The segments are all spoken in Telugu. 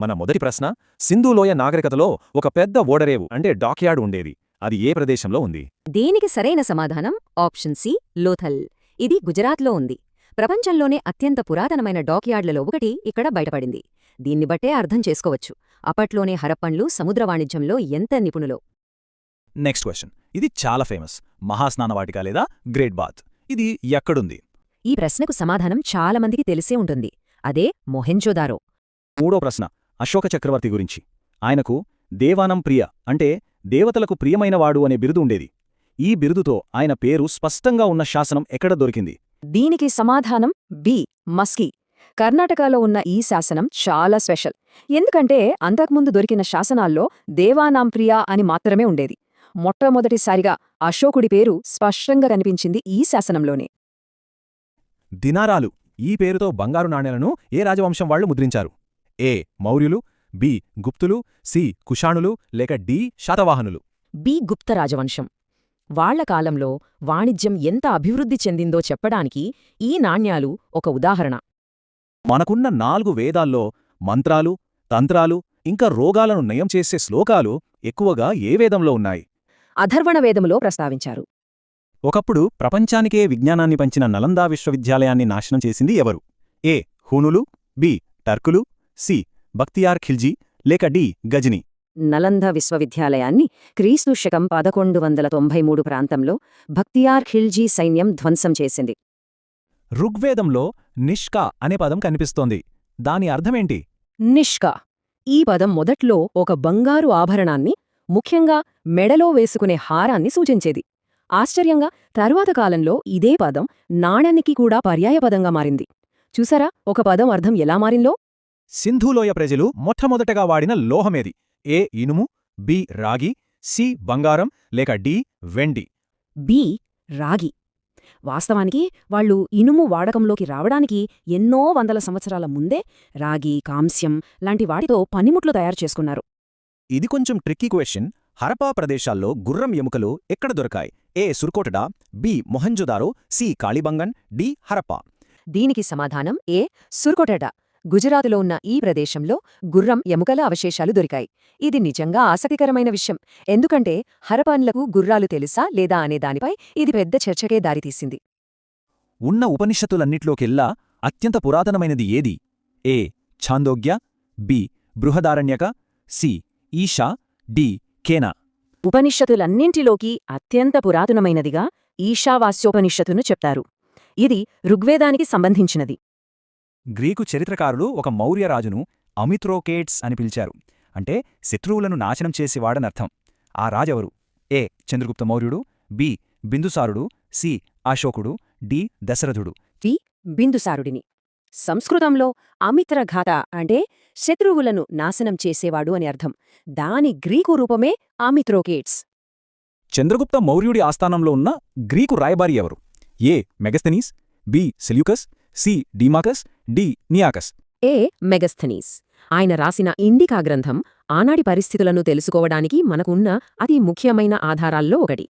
మన మొదటి ప్రశ్న సింధులోయ నాగరికతలో ఒక పెద్ద ఓడరేవు అంటే డాక్యార్డ్ ఉండేది. అది ఏ ప్రదేశంలో ఉంది? దీనికి సరైన సమాధానం ఆప్షన్ సి లోథల్. ఇది గుజరాత్లో ఉంది. ప్రపంచంలోనే అత్యంత పురాతనమైన డాక్యార్డ్లలో ఒకటి ఇక్కడ బయటపడింది. దీన్ని బట్టే అర్థం చేసుకోవచ్చు. అప్పట్లోనే హరప్పన్లు సముద్ర వాణిజ్యంలో ఎంత నిపుణులో? Next question. ఇది చాలా ఫేమస్. మహాస్నానవాటిక లేదా గ్రేట్ బాత్? ఇది ఎక్కడుంది? ఈ ప్రశ్నకు సమాధానం చాలామందికి తెలిసే ఉంటుంది. అదే మొహెంజోదారో. మూడో ప్రశ్న. అశోక చక్రవర్తి గురించి. ఆయనకు దేవానం ప్రియ అంటే దేవతలకు ప్రియమైనవాడు అనే బిరుదు ఉండేది. ఈ బిరుదుతో ఆయన పేరు స్పష్టంగా ఉన్న శాసనం ఎక్కడ దొరికింది? దీనికి సమాధానం బి. మస్కీ. కర్ణాటకలో ఉన్న ఈ శాసనం చాలా స్పెషల్. ఎందుకంటే అంతకుముందు దొరికిన శాసనాల్లో దేవానాంప్రియ అని మాత్రమే ఉండేది. మొట్టమొదటిసారిగా అశోకుడి పేరు స్పష్టంగా కనిపించింది ఈ శాసనంలోనే. దినారాలు. ఈ పేరుతో బంగారు నాణేలను ఏ రాజవంశం వాళ్ళు ముద్రించారు? ఏ మౌర్యులు బి గుప్తులు సి కుషాణులు లేక డి శాతవాహనులు. బి గుప్త రాజవంశం. వాళ్ళ కాలంలో వాణిజ్యం ఎంత అభివృద్ధి చెందిందో చెప్పడానికి ఈ నాణ్యాలు ఒక ఉదాహరణ. మనకున్న నాలుగు వేదాల్లో మంత్రాలు తంత్రాలు ఇంకా రోగాలను నయం చేసే శ్లోకాలు ఎక్కువగా ఏ వేదంలో ఉన్నాయి? అధర్వణ వేదములో ప్రస్తావించారు. ఒకప్పుడు ప్రపంచానికే విజ్ఞానాన్ని పంచిన నలందా విశ్వవిద్యాలయాన్ని నాశనం చేసింది ఎవరు? ఏ హూనులు బి టర్కులు సి. బక్తియార్ ఖిల్జీ లేక డి. గజని. నలంద విశ్వవిద్యాలయాన్ని క్రీస్తు శకం పదకొండు వందల తొంభై మూడు ప్రాంతంలో భక్తియార్ ఖిల్జీ సైన్యం ధ్వంసం చేసింది. ఋగ్వేదంలో నిష్కా అనే పదం కనిపిస్తోంది. దాని అర్థమేంటి? నిష్కా. ఈ పదం మొదట్లో ఒక బంగారు ఆభరణాన్ని ముఖ్యంగా మెడలో వేసుకునే హారాన్ని సూచించేది. ఆశ్చర్యంగా తరువాత కాలంలో ఇదే పదం నాణానికి కూడా పర్యాయపదంగా మారింది. చూసారా ఒక పదం అర్థం ఎలా మారిందో? సింధులోయ ప్రజలు మొట్టమొదటగా వాడిన లోహమేది. ఏ ఇనుము బి రాగి సి బంగారం లేక డి వెండి. బి రాగి. వాస్తవానికి వాళ్ళు ఇనుము వాడకంలోకి రావడానికి ఎన్నో వందల సంవత్సరాల ముందే రాగి కాంస్యం లాంటి వాటితో పనిముట్లు తయారు చేసుకున్నారు. ఇది కొంచెం ట్రిక్కీ క్వశ్చన్ హరపా ప్రదేశాల్లో గుర్రం ఎముకలు ఎక్కడ దొరకాయి? A Surkotada B Mohenjodaro C Kalibangan D Harappa దీనికి సమాధానం ఏ సుర్కొటెట. గుజరాతులో ఉన్న ఈ ప్రదేశంలో గుర్రం ఎముకల అవశేషాలు దొరికాయి. ఇది నిజంగా ఆసక్తికరమైన విషయం. ఎందుకంటే హరపాన్లకు గుర్రాలు తెలుసా లేదా అనే దానిపై ఇది పెద్ద చర్చకే దారితీసింది. ఉన్న ఉపనిషత్తులన్నిట్లోకెల్లా అత్యంత పురాతనమైనది ఏది? A. Chandogya B. Brihadaranyaka C. Isha D. Kena. ఉపనిషత్తులన్నింటిలోకి అత్యంత పురాతనమైనదిగా ఈశావాస్యోపనిషత్తును చెప్తారు. ఇది ఋగ్వేదానికి సంబంధించినది. గ్రీకు చరిత్రకారులు ఒక మౌర్య రాజును అమిత్రోకేట్స్ అని పిలిచారు. అంటే శత్రువులను నాశనం చేసేవాడనర్థం ఆ రాజెవరు? ఏ. చంద్రగుప్త మౌర్యుడు. బి. బిందుసారుడు. సి. అశోకుడు. డి. దశరథుడు. టి. బిందుసారుడిని. సంస్కృతంలో అమిత్రఘాత అంటే శత్రువులను నాశనం చేసేవాడు అని అర్థం. దాని గ్రీకు రూపమే ఆమిత్రోకేట్స్ చంద్రగుప్త మౌర్యుడి ఆస్థానంలో ఉన్న గ్రీకు రాయబారి ఎవరు? A. Megasthenes B. Seleucus. C. Deimachus D. Nearchus. A. Megasthenes. ఆయన రాసిన ఇండికా గ్రంథం ఆనాటి పరిస్థితులను తెలుసుకోవడానికి మనకున్న అతి ముఖ్యమైన ఆధారాల్లో ఒకటి.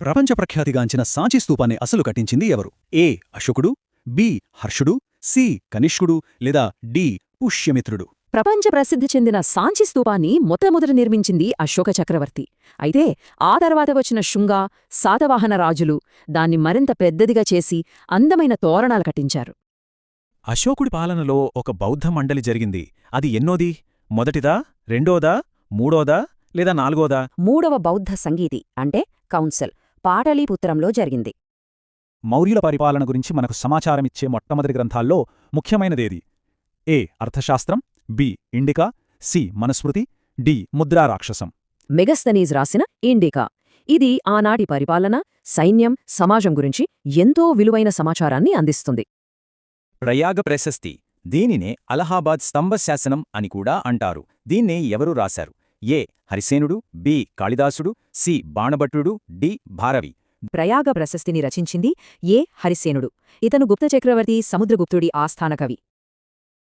ప్రపంచ ప్రఖ్యాతిగాంచిన సాంచి స్తూపాన్ని అసలు కట్టించింది ఎవరు? ఏ. అశోకుడు బి. హర్షుడు సి. కనిష్కుడు లేదా డి. పుష్యమిత్రుడు. ప్రపంచ ప్రసిద్ధి చెందిన సాంచి స్తూపాన్ని మొట్టమొదట నిర్మించింది అశోక చక్రవర్తి. అయితే ఆ తర్వాత వచ్చిన శుంగ శాతవాహన రాజులు దాన్ని మరింత పెద్దదిగా చేసి అందమైన తోరణాలు కట్టించారు. అశోకుడి పాలనలో ఒక బౌద్ధ మండలి జరిగింది. అది ఎన్నోది? మొదటిదా? రెండోదా? మూడోదా? లేదా నాలుగోదా? మూడవ బౌద్ధ సంగీతి అంటే కౌన్సిల్ పాటలీపుత్రంలో జరిగింది. మౌర్యుల పరిపాలన గురించి మనకు సమాచారమిచ్చే మొట్టమొదటి గ్రంథాల్లో ముఖ్యమైనదేది. A. Arthashastra B Indica C Manusmriti D Mudrarakshasa. Megasthenes రాసిన ఇండికా. ఇది ఆనాటి పరిపాలన సైన్యం సమాజం గురించి ఎంతో విలువైన సమాచారాన్ని అందిస్తుంది. ప్రయాగ ప్రశస్తి. దీనినే అలహాబాద్ స్తంభ శాసనం అని కూడా అంటారు. దీన్నే ఎవరు రాశారు? ఏ హరిసేనుడు బి కాళిదాసుడు సి బాణభట్టుడు డి భారవి. ప్రయాగ ప్రశస్తిని రచించింది ఏ హరిసేనుడు. ఇతను గుప్త చక్రవర్తి సముద్రగుప్తుడి ఆస్థాన కవి.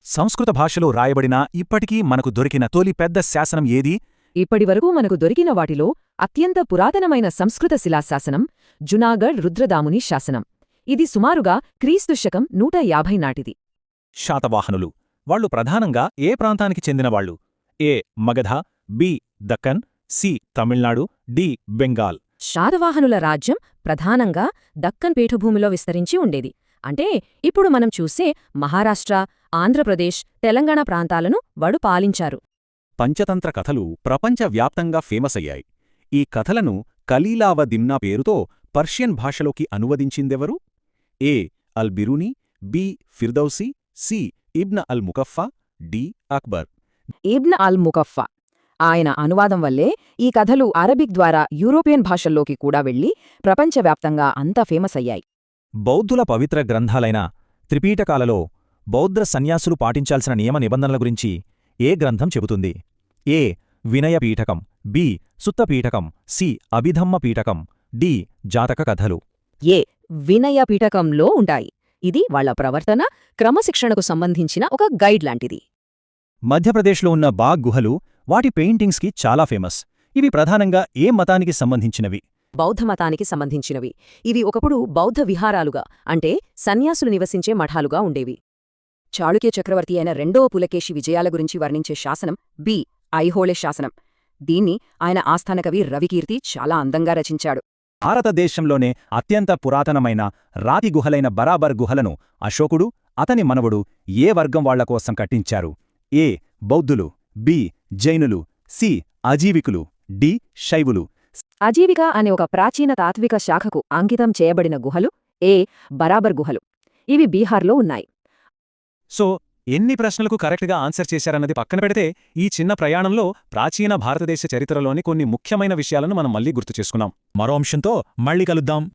సంస్కృత భాషలో రాయబడిన ఇప్పటికీ మనకు దొరికిన తొలి పెద్ద శాసనం ఏది? ఇప్పటివరకు మనకు దొరికిన వాటిలో అత్యంత పురాతనమైన సంస్కృత శిలాశాసనం జునాగఢ్ రుద్రదాముని శాసనం. ఇది సుమారుగా క్రీస్తు శకం నూట యాభై నాటిది. శాతవాహనులు. వాళ్ళు ప్రధానంగా ఏ ప్రాంతానికి చెందినవాళ్ళు? A. Magadha B. Deccan C. Tamil Nadu D. Bengal. శాతవాహనుల రాజ్యం ప్రధానంగా దక్కన్ పీఠభూమిలో విస్తరించి ఉండేది. అంటే ఇప్పుడు మనం చూసే మహారాష్ట్ర ఆంధ్రప్రదేశ్ తెలంగాణ ప్రాంతాలను వడు పాలించారు. పంచతంత్ర కథలు ప్రపంచవ్యాప్తంగా ఫేమస్ అయ్యాయి. ఈ కథలను కలీలావ దిమ్నా పేరుతో పర్షియన్ భాషలోకి అనువదించిందెవరు? A. Al Biruni B. Firdausi C. Ibn Al Muqaffa D. Akbar. Ibn Al Muqaffa ఆయన అనువాదం వల్లే ఈ కథలు అరబిక్ ద్వారా యూరోపియన్ భాషల్లోకి కూడా వెళ్ళి ప్రపంచవ్యాప్తంగా అంతా ఫేమస్ అయ్యాయి. బౌద్ధుల పవిత్ర గ్రంథాలైన త్రిపీటకాలలో బౌద్ధ సన్యాసులు పాటించాల్సిన నియమ నిబంధనల గురించి ఏ గ్రంథం చెబుతుంది? A. Vinaya Pitaka B. Suttapitaka. C. Abhidhamma Pitaka D. Jataka కథలు. ఏ. వినయ పీఠకంలో ఉంటాయి. ఇది వాళ్ళ ప్రవర్తన క్రమశిక్షణకు సంబంధించిన ఒక గైడ్ లాంటిది. మధ్యప్రదేశ్లో ఉన్న బాగ్ గుహలు వాటి పెయింటింగ్స్కి చాలా ఫేమస్. ఇవి ప్రధానంగా ఏ మతానికి సంబంధించినవి? బౌద్ధమతానికి సంబంధించినవి. ఇవి ఒకప్పుడు బౌద్ధ విహారాలుగా అంటే సన్యాసులు నివసించే మఠాలుగా ఉండేవి. చాళుక్య చక్రవర్తి అయిన రెండవ పులకేశి విజయాల గురించి వర్ణించే శాసనం బి. ఐహోళే శాసనం. దీన్ని ఆయన ఆస్థానకవి రవికీర్తి చాలా అందంగా రచించాడు. భారతదేశంలోనే అత్యంత పురాతనమైన రాతి గుహలైన బరాబర్ గుహలను అశోకుడు అతని మనవడు ఏ వర్గం వాళ్ళ కోసం కట్టించారు? ఏ. బౌద్ధులు బి. జైనులు సి. అజీవికులు డి. శైవులు. అజీవిక అనే ఒక ప్రాచీన తాత్విక శాఖకు అంకితం చేయబడిన గుహలు ఏ బరాబర్ గుహలు. ఇవి బీహార్లో ఉన్నాయి. సో ఎన్ని ప్రశ్నలకు కరెక్ట్గా ఆన్సర్ చేశారన్నది పక్కన పెడితే ఈ చిన్న ప్రయాణంలో ప్రాచీన భారతదేశ చరిత్రలోని కొన్ని ముఖ్యమైన విషయాలను మనం మళ్ళీ గుర్తు చేసుకున్నాం. మరో అంశంతో మళ్ళీ కలుద్దాం.